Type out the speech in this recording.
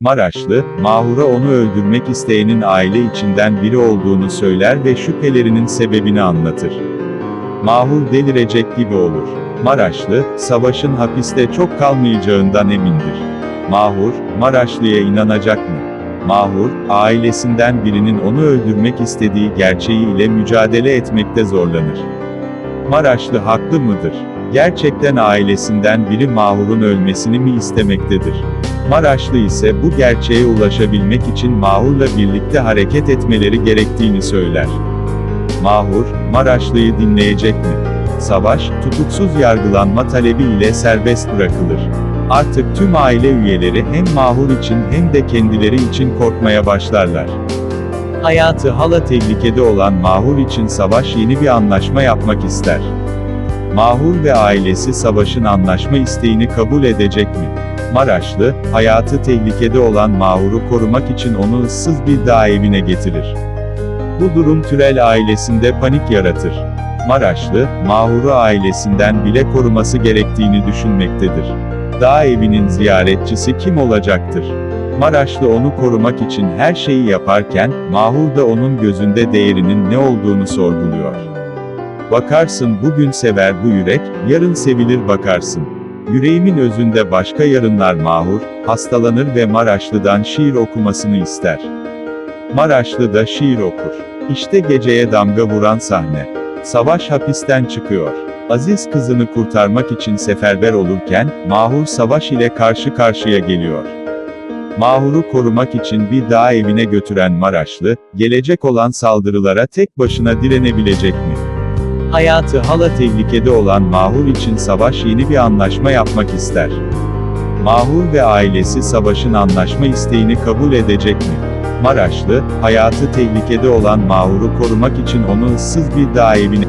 Maraşlı, Mahur'a onu öldürmek isteyenin aile içinden biri olduğunu söyler ve şüphelerinin sebebini anlatır. Mahur delirecek gibi olur. Maraşlı, Savaş'ın hapiste çok kalmayacağından emindir. Mahur, Maraşlı'ya inanacak mı? Mahur, ailesinden birinin onu öldürmek istediği gerçeği ile mücadele etmekte zorlanır. Maraşlı haklı mıdır? Gerçekten ailesinden biri Mahur'un ölmesini mi istemektedir? Maraşlı ise bu gerçeğe ulaşabilmek için Mahur'la birlikte hareket etmeleri gerektiğini söyler. Mahur, Maraşlı'yı dinleyecek mi? Savaş, tutuksuz yargılanma talebi ile serbest bırakılır. Artık tüm aile üyeleri hem Mahur için hem de kendileri için korkmaya başlarlar. Hayatı hala tehlikede olan Mahur için Savaş yeni bir anlaşma yapmak ister. Mahur ve ailesi Savaş'ın anlaşma isteğini kabul edecek mi? Maraşlı, hayatı tehlikede olan Mahur'u korumak için onu ıssız bir dağ evine getirir. Bu durum Türel ailesinde panik yaratır. Maraşlı, Mahur'u ailesinden bile koruması gerektiğini düşünmektedir. Dağ evinin ziyaretçisi kim olacaktır? Maraşlı onu korumak için her şeyi yaparken, Mahur da onun gözünde değerinin ne olduğunu sorguluyor. Bakarsın bugün sever bu yürek, yarın sevilir bakarsın. Yüreğimin özünde başka yarınlar Mahur, hastalanır ve Maraşlı'dan şiir okumasını ister. Maraşlı da şiir okur. İşte geceye damga vuran sahne. Savaş hapisten çıkıyor. Aziz kızını kurtarmak için seferber olurken, Mahur Savaş ile karşı karşıya geliyor. Mahur'u korumak için bir dağ evine götüren Maraşlı, gelecek olan saldırılara tek başına direnebilecek mi? Hayatı hala tehlikede olan Mahur için Savaş yeni bir anlaşma yapmak ister. Mahur ve ailesi Savaş'ın anlaşma isteğini kabul edecek mi? Maraşlı, hayatı tehlikede olan Mahur'u korumak için onu ıssız bir dağ evine